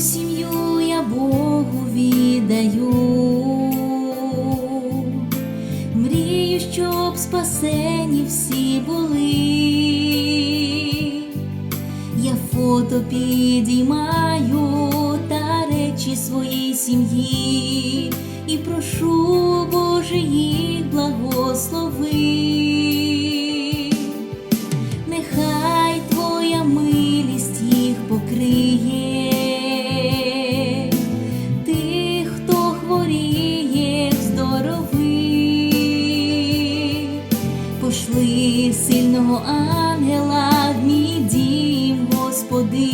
сім'ю я Богу віддаю. Мрію, щоб спасені всі були. Я фото підіймаю та речі своїй сім'ї і прошу, Боже, сильного ангела в мій дім, Господи,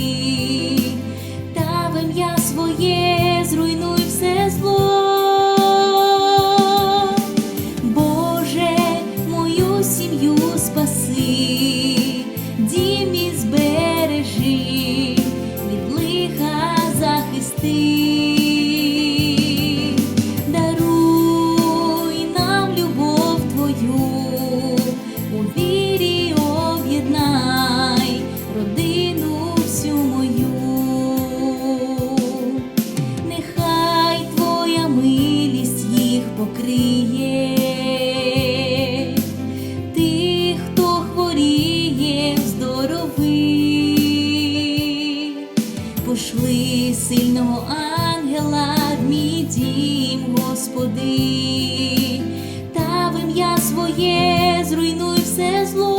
та в ім'я своє зруйнуй все зло. Боже, мою сім'ю спаси, покриє, тих, хто хворіє, здорови, пошли сильного ангела в мій дім, Господи, та в своє зруйнуй все зло.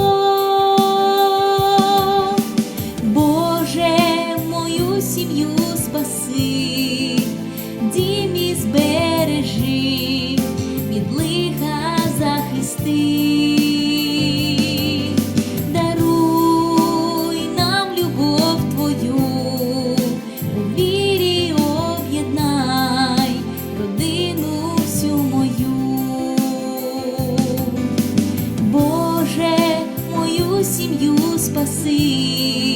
Боже, мою сім'ю спаси, see.